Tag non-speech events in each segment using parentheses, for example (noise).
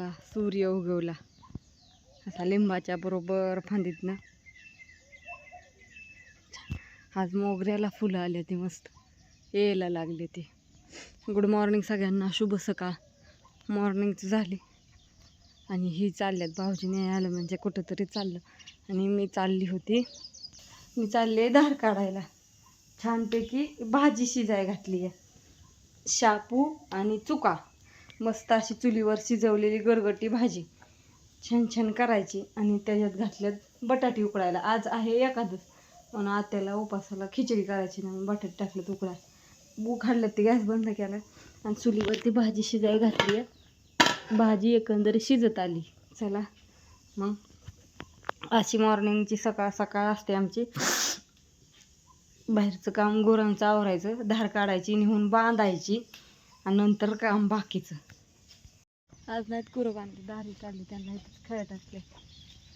बघा सूर्य उगवला. असा लिंबाच्या बरोबर फांदीतनं आज मोगऱ्याला फुलं आले ते मस्त. यायला लागले ते. गुड मॉर्निंग सगळ्यांना. शुभ सकाळ. मॉर्निंगचं झाली. आणि ही चालल्यात. भाऊजी आलं म्हणजे कुठंतरी चाललं. आणि मी चालली होती. मी चालले धार काढायला. छानपैकी भाजी शिजाय घातली आहे शापू आणि चुका. मस्त अशी चुलीवर शिजवलेली गरगटी भाजी. छान छान करायची आणि त्याच्यात घातल्यात बटाटे उकळायला. आज आहे एखादंच म्हणून आत्याला उपासाला खिचडी करायची ना बटाटे टाकलं उकळाय बू खाल्लं ते गॅस बंद केला. आणि चुलीवरती भाजी शिजाय घातली आहे. भाजी एकंदरीत शिजत आली. चला मग. अशी मॉर्निंगची सकाळ सकाळ असते आमची. बाहेरचं काम गुरांचं आवरायचं. धार काढायची निहून बांधायची. आणि नंतर काम बाकीचं. आज नाहीत कुरं बांधली दारी काढली त्यांना इथंच खेळत असले.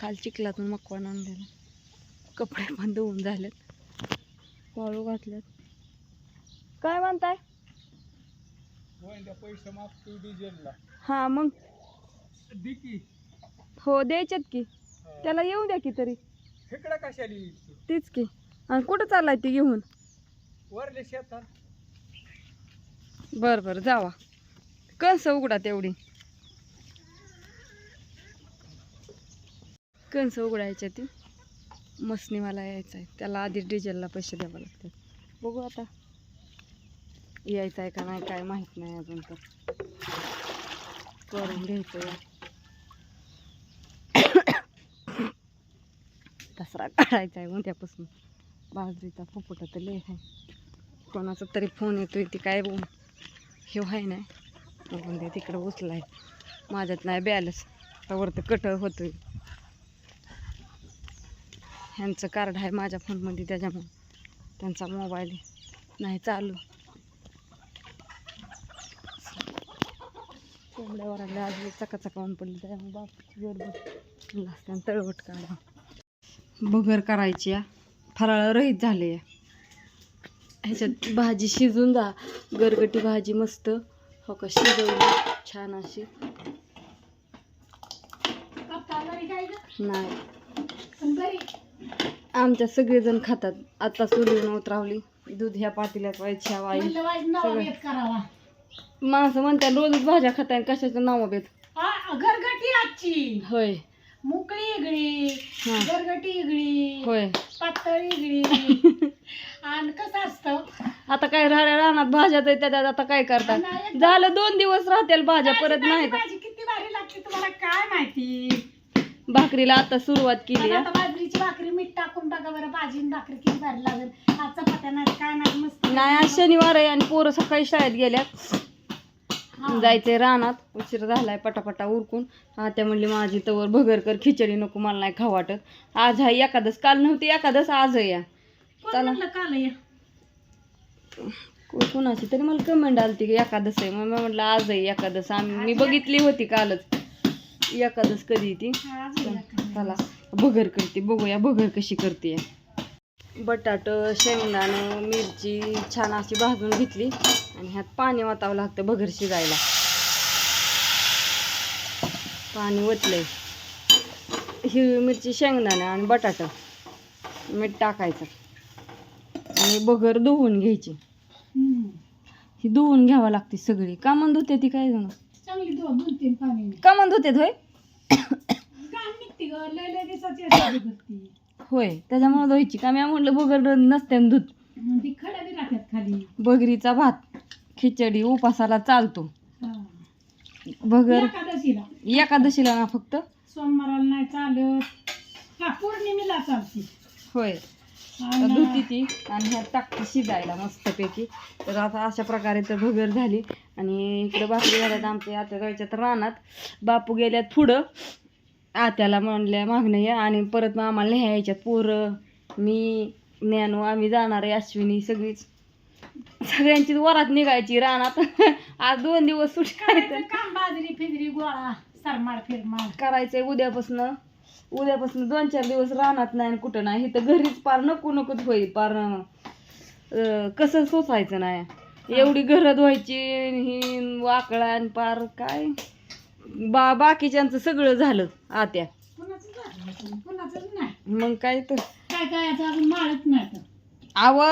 काल चिखलातून मकवान आणलेला. कपडे पण धुवून झालेत. वाळू घातल्यात. काय म्हणताय? पैसे मागतो डिझेलला हां मग? दिकी हो द्यायच्यात की. त्याला येऊ द्या की तरी. कशाला तीच की. आणि कुठं चाललाय ती घेऊन? वरले शेतात. बरं बरं जावा. कंस उघडा तेवढी. कंस उघडायच्या ती मसनीवाला यायचा आहे. त्याला आधी डिझेलला पैसे द्यावे लागतात. बघू आता. यायचं आहे का नाही काय माहीत नाही अजून तर. करून घ्यायचं या दसरा काढायचा आहे उद्यापासून. बाजरीचा फुफुटा तर लय आहे. कोणाचा तरी फोन येतोय ती काय बोल हे आहे नाही. बघून दे तिकडं उचलाय. माझ्यात नाही बॅलन्स त्यावर तर कट होतोय. ह्यांचं कार्ड आहे माझ्या फोनमध्ये त्याच्यामुळे. त्यांचा मोबाईल नाही चालू. कोंबड्यावर आले आज चका पडली. त्याच्यामुळे बापूची गर्दी असताना तळवट काढा. बगर करायची या फराळ रहित झाले. आहे ह्याच्यात भाजी शिजून जा गरगटी भाजी मस्त. हो का शिजवली. छान अशी. नाही. आमच्या सगळेजण खातात. आता चुलीवर उतरावली दूध ह्या पातेल्यात व्हायची वाई माणसं म्हणतात रोजच भाज्या खाताय कशाचं नाव बेत गरगटी आजची. होय. मोकळी इगळी गरगटी इगळी होय. पातळ इगळी. (laughs) आता काय राहण्या रानात भाज्या तर त्याच्यात आता काय करतात? झालं दोन दिवस राहतील भाज्या परत नाही भाजी? किती भारी लागते तुम्हाला काय माहिती? भाकरीला आता सुरुवात केली आता आहे. बाजरीची भाकरी मीठ टाकून बघा बरं. भाजी आणि भाकरी किती भारी लागेल. आज चपात्या नाही काय नाही मस्त नाही आज शनिवार आहे आणि पोरं सकाळी शाळेत गेल्यात. हा. जायचंय रानात. उशीर झालाय पटापटा उरकून. त्या म्हणली माझी तवर भगर कर खिचडी नको मला नाही खाऊ वाटत. आज आहे एकादस. काल नव्हती एकादस आज या चला. काल हे? कोणाची तरी मला कमेंट आलती की एकादस आहे. मग म्हटलं आज आहे एकादस आम्ही मी बघितली होती कालच. एकादस कधी ती. चला भगर करते. बघूया भगर कशी करते. बटाट शेंगदाणं मिरची छान अशी भाजून घेतली. आणि ह्यात पाणी वाटावं लागतं भगर शिजायला. पाणी ओतलंय. हिरवी मिरची शेंगदाणं आणि बटाटा. मीठ टाकायचं. आणि भगर धुवून घ्यायची. ही धुवून घ्यावं लागते सगळी. का म्हणत होते ती काय जण. चांगली दोन तीन पाणी. का म्हणत होते होय घाण निघते ग लय लय दिवसाची असते. बिगडती. होय त्याच्यामुळे धुवायची का मी म्हटलं भगर नसते न दूध मग ती खड्या बी राहतात खाली. भगरीचा भात खिचडी उपासाला चालतो. हा. एकादशीला. एकादशीला ना फक्त. सोमवाराला नाही चालत. हा पौर्णिमेला चालते. होय. तर धुती ती आणि ह्यात टाकते शिजायला मस्तपैकी. तर आता अशा प्रकारे तर भगर झाली. आणि इकडे भाकरी झाल्यात आमच्या आत्या जायच्यात रानात. बापू गेल्यात पुढं. आत्याला म्हणल्या मागणं या. आणि परत मग आम्हाला न्यायच्यात पोरं. मी ज्ञानू आम्ही जाणार आहे अश्विनी सगळीच. सगळ्यांची वरात निघायची रानात. (laughs) आज दोन दिवस सुट्टी फिरमाड. करायचंय उद्यापासनं. उद्यापासून दोन चार दिवस राहणार नाही आणि कुठं नाही. इथं घरीच पार नको नकोच होईल. पार अं, कसं सोसायचं नाही. एवढी घरं धुवायची ही वाकळा आणि पार काय? बा बाकीच्यांचं सगळं झालं आत्या. कुणाचं झालं असेल, कुणाचंच नाही. मग काय तर. काय काय आता अजून माळत नाही तर. आव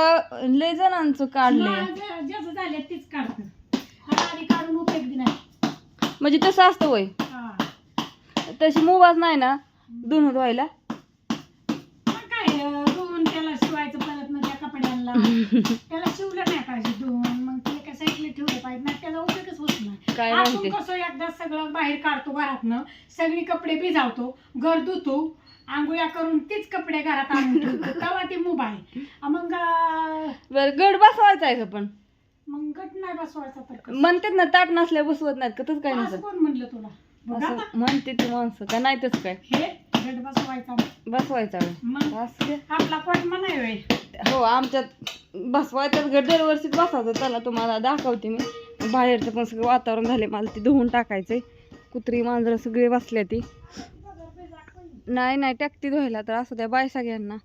लय जणांचं काढलंय. माळ जे- ज्याचं झाले तीच काढतं. आता आधी काढून उपयोग बी नाही. म्हणजे तसं असतं वय. हा. तशी मुभाच नाही ना. धुणं धुवायला. काय धुवून त्याला शिवायचं परत मग त्या कपड्यांना. त्याला शिवलं नाही पाहिजे धुवून. मग ते एका साईडला ठेवलं पाहिजे. नाही त्याचा उपयोगच होत नाही. काय आपण म्हणते? कसं एकदा सगळं बाहेर काढतो घरातनं सगळी कपडे भिजावतो घर धुतो आंघोळ्या करून तीच कपडे घरात आणून ठेवतो. तेव्हा ती मोबाईल मग अं, बरं गड बसवायचा आहे का पण? मग गट नाही बसवायचा तर कसं? म्हणतात ना ताट नसल्या बसवत नाहीत का? तसं काय नसतं. कोण म्हणलं तुला? असं म्हणते ती माणसं. का नाही तसं काय? हे गट बसवायचा. बसवायचा मग असं ते. आपला पोट म्हणाय होय. हो आमच्यात बसवायचाच गड दरवर्षीच बसायचं. त्याला तुम्हाला दाखवते मी. बाहेरचं पण सगळं वातावरण झाले मला ते धुवून टाकायचंय. कुत्री मांजरं सगळे बसल्या ती नाही नाही टाकती धुवायला. तर असं द्या बाय सगळ्यांना.